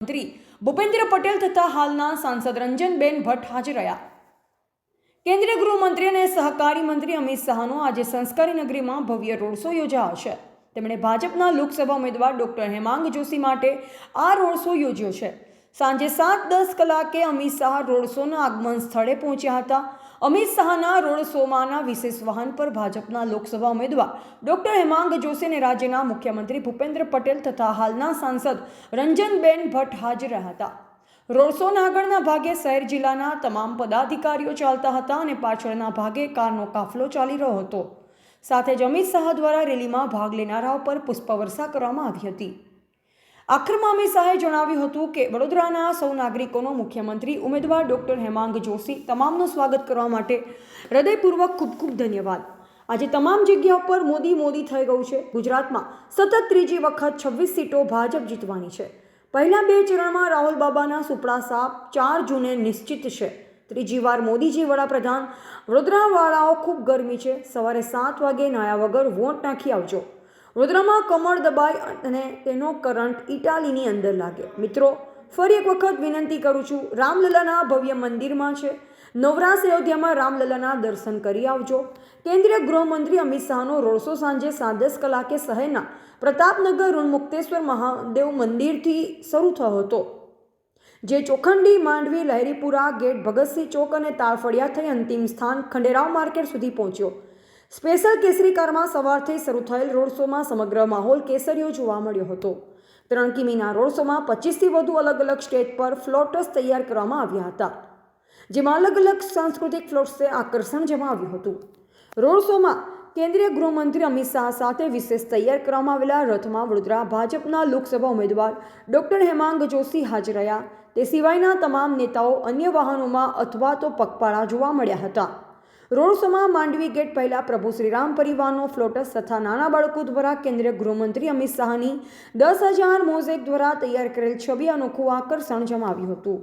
મંત્રી ભૂપેન્દ્ર પટેલ તથા હાલના સાંસદ રંજનબેન ભટ્ટ હાજર રહ્યા. કેન્દ્રીય ગૃહમંત્રી અને સહકારી મંત્રી અમિત શાહનો આજે સંસ્કારી નગરીમાં ભવ્ય રોડ શો યોજાશે તેમણે ભાજપના લોકસભા ઉમેદવાર ડોક્ટર હેમાંગ જોશી માટે આ રોડ શો યોજ્યો છે. સાંજે સાત દસ કલાકે અમિત શાહ રોડ શોના આગમન સ્થળે પહોંચ્યા હતા. અમિત શાહના રોડ શોમાંના વિશેષ વાહન પર ભાજપના લોકસભા ઉમેદવાર ડોક્ટર હેમાંગ જોશીને રાજ્યના મુખ્યમંત્રી ભૂપેન્દ્ર પટેલ તથા હાલના સાંસદ રંજનબેન ભટ્ટ હાજર હતા. રોડ શોના આગળના ભાગે શહેર જિલ્લાના તમામ પદાધિકારીઓ ચાલતા હતા અને પાછળના ભાગે કારનો કાફલો ચાલી રહ્યો હતો. સાથે જ અમિત શાહ દ્વારા રેલીમાં ભાગ લેનારાઓ પર પુષ્પવર્ષા કરવામાં આવી હતી. આખરમાં અમિત શાહે જણાવ્યું હતું કે વડોદરાના સૌ નાગરિકોનો મુખ્યમંત્રી ઉમેદવાર ડોક્ટર હેમાંગ જોશી તમામનું સ્વાગત કરવા માટે હૃદયપૂર્વક ખૂબ ખૂબ ધન્યવાદ. આજે તમામ જગ્યા પર મોદી મોદી થઈ ગયું છે. ગુજરાતમાં સતત ત્રીજી વખત છવ્વીસ સીટો ભાજપ જીતવાની છે. પહેલા બે ચરણમાં રાહુલ બાબાના સુપડા સાપ ચાર જૂને નિશ્ચિત છે. ત્રીજી વાર મોદીજી વડાપ્રધાન. વડોદરાવાળાઓ ખૂબ ગરમી છે. સવારે સાત વાગે નાયા વગર વોટ નાખી આવજો. વડોદરામાં કમળ દબાય અને તેનો કરંટ ઇટાલીની અંદર લાગે. મિત્રો, ફરી એક વખત વિનંતી કરું છું, રામલલાના ભવ્ય મંદિરમાં છે. નવરાશ અયોધ્યામાં રામલલાના દર્શન કરી આવજો. કેન્દ્રીય ગૃહમંત્રી અમિત શાહનો રોડશો સાંજે સાત દસ કલાકે શહેરના પ્રતાપનગર ઋણમુક્તેશ્વર મહાદેવ મંદિરથી શરૂ થયો હતો. જે ચોખંડી, માંડવી, લહેરીપુરા, ગેટ ભગતસિંહ ચોક અને તાળફળિયા થઈ અંતિમ સ્થાન ખંડેરાવ માર્કેટ સુધી પહોંચ્યો. સ્પેશિયલ કેસરી કારમાં સવારથી શરૂ થયેલ રોડ શોમાં સમગ્ર માહોલ કેસરીયો જોવા મળ્યો હતો. ત્રણ કિમીના રોડ શોમાં પચીસથી વધુ અલગ અલગ સ્ટેજ પર ફ્લોટસ તૈયાર કરવામાં આવ્યા હતા, જેમાં અલગ અલગ સાંસ્કૃતિક ફ્લોટ્સે આકર્ષણ જમાવ્યું હતું. રોડ શોમાં કેન્દ્રીય ગૃહમંત્રી અમિત શાહ સાથે વિશેષ તૈયાર કરવામાં આવેલા રથમાં વડોદરા ભાજપના લોકસભા ઉમેદવાર ડોક્ટર હેમાંગ જોશી હાજર રહ્યા. તે સિવાયના તમામ નેતાઓ અન્ય વાહનોમાં અથવા તો પગપાળા જોવા મળ્યા હતા. રોડ માંડવી ગેટ પહેલા પ્રભુ શ્રીરામ પરિવારનો ફ્લોટસ તથા નાના બાળકો દ્વારા કેન્દ્રીય ગૃહમંત્રી અમિત શાહની દસ હજાર મોઝેક દ્વારા તૈયાર કરેલ છબી અનોખું આકર્ષણ જમાવ્યું હતું.